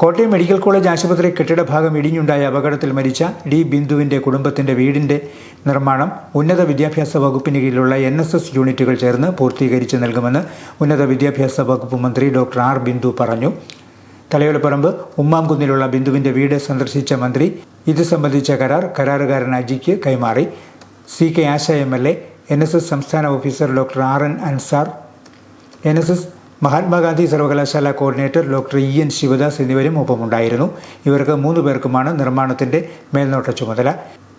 Kottayam medical college ആശുപത്രി കെട്ടിട ഭാഗം ഇടിഞ്ഞുണ്ടായ അപകടത്തിൽ മരിച്ച ഡി ബിന്ദുവിന്റെ കുടുംബത്തിന്റെ വീടിന്റെ നിർമ്മാണം ഉന്നത വിദ്യാഭ്യാസ വകുപ്പിന് കീഴിലുള്ള എൻ എസ് എസ് യൂണിറ്റുകൾ ചേർന്ന് പൂർത്തീകരിച്ച് നൽകുമെന്ന് ഉന്നത വിദ്യാഭ്യാസ വകുപ്പ് മന്ത്രി ഡോക്ടർ ആർ ബിന്ദു പറഞ്ഞു. തലയോലപ്പറമ്പ് ഉമ്മാംകുന്നിലുള്ള ബിന്ദുവിന്റെ വീട് സന്ദർശിച്ച മന്ത്രി ഇത് സംബന്ധിച്ച കരാർ കരാറുകാരൻ അജിക്ക് കൈമാറി. C K Asha M L A N S S സംസ്ഥാന officer doctor R N Ansar N S S Mahatma Gandhi സർവകലാശാല coordinator doctor E N Sivadas എന്നിവരും ഒപ്പമുണ്ടായിരുന്നു. ഇവർക്ക് മൂന്ന് പേർക്കുമാണ് നിർമ്മാണത്തിന്റെ മേൽനോട്ട ചുമതല.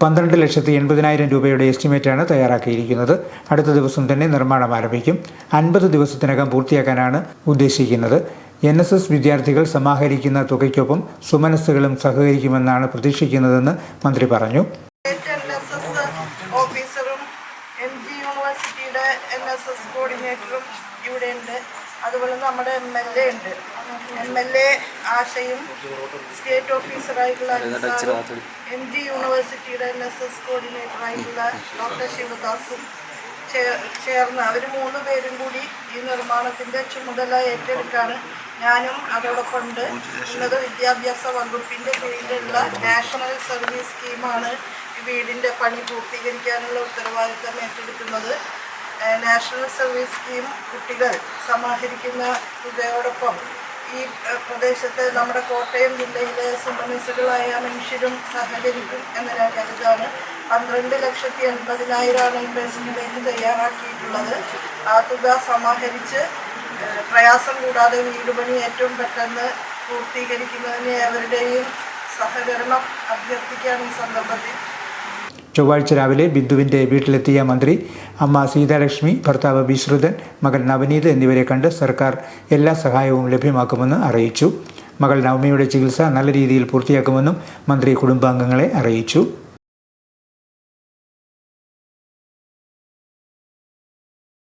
പന്ത്രണ്ട് ലക്ഷത്തി എൺപതിനായിരം രൂപയുടെ എസ്റ്റിമേറ്റാണ് തയ്യാറാക്കിയിരിക്കുന്നത്. അടുത്ത ദിവസം തന്നെ നിർമ്മാണം ആരംഭിക്കും. അൻപത് ദിവസത്തിനകം പൂർത്തിയാക്കാനാണ് ഉദ്ദേശിക്കുന്നത്. എൻ എസ് എസ് വിദ്യാർത്ഥികൾ സമാഹരിക്കുന്ന തുകയ്ക്കൊപ്പം സുമനസ്സുകളും സഹകരിക്കുമെന്നാണ് പ്രതീക്ഷിക്കുന്നതെന്ന് മന്ത്രി പറഞ്ഞു. ഓഫീസറും എം ജി യൂണിവേഴ്സിറ്റിയുടെ എൻ എസ് എസ് കോർഡിനേറ്ററും ഇവിടെ ഉണ്ട് അതുപോലെ നമ്മുടെ എം എൽ എ ഉണ്ട്. എം എൽ എ ആശയും സ്റ്റേറ്റ് ഓഫീസറായിട്ടുള്ള എം ജി യൂണിവേഴ്സിറ്റിയുടെ എൻ എസ് എസ് കോർഡിനേറ്ററായിട്ടുള്ള ഡോക്ടർ ശിവദാസും ചേർന്ന് അവർ മൂന്ന് പേരും കൂടി ഈ നിർമ്മാണത്തിന്റെ ചുമതല ഏറ്റെടുക്കാണ്. ഞാനും അതോടൊപ്പം ഉണ്ട് ഉന്നത വിദ്യാഭ്യാസ വകുപ്പിന്റെ കീഴിലുള്ള നാഷണൽ സർവീസ് സ്കീമാണ് ഈ വീടിന്റെ പണി പൂർത്തീകരിക്കാനുള്ള ഉത്തരവാദിത്തം ഏറ്റെടുക്കുന്നത്. നാഷണൽ സർവീസ് സ്കീം കുട്ടികൾ സമാഹരിക്കുന്ന ഇതോടൊപ്പം ഈ പ്രദേശത്തെ നമ്മുടെ കോട്ടയം ജില്ലയിലെ സുമനസ്സുകളായ മനുഷ്യരും സഹകരിക്കും എന്ന കരുതാണ്. പന്ത്രണ്ട് ലക്ഷത്തി എൺപതിനായിരമാണ് ഈ എസ്റ്റിമേറ്റ് തയ്യാറാക്കിയിട്ടുള്ളത്. ആ തുക സമാഹരിച്ച് പ്രയാസം കൂടാതെ വീടുപണി ഏറ്റവും പെട്ടെന്ന് പൂർത്തീകരിക്കുന്നതിന് അവരുടെയും സഹകരണം അഭ്യർത്ഥിക്കാൻ ഈ സന്ദർഭത്തിൽ. ചൊവ്വാഴ്ച രാവിലെ ബിന്ദുവിന്റെ വീട്ടിലെത്തിയ മന്ത്രി അമ്മ സീതാലക്ഷ്മി ഭർത്താവ് ബിശ്രുതൻ മകൻ നവനീത് എന്നിവരെ കണ്ട് സർക്കാർ എല്ലാ സഹായവും ലഭ്യമാക്കുമെന്ന് അറിയിച്ചു. മകൾ നവമിയുടെ ചികിത്സ നല്ല രീതിയിൽ പൂർത്തിയാക്കുമെന്നും മന്ത്രി കുടുംബാംഗങ്ങളെ അറിയിച്ചു.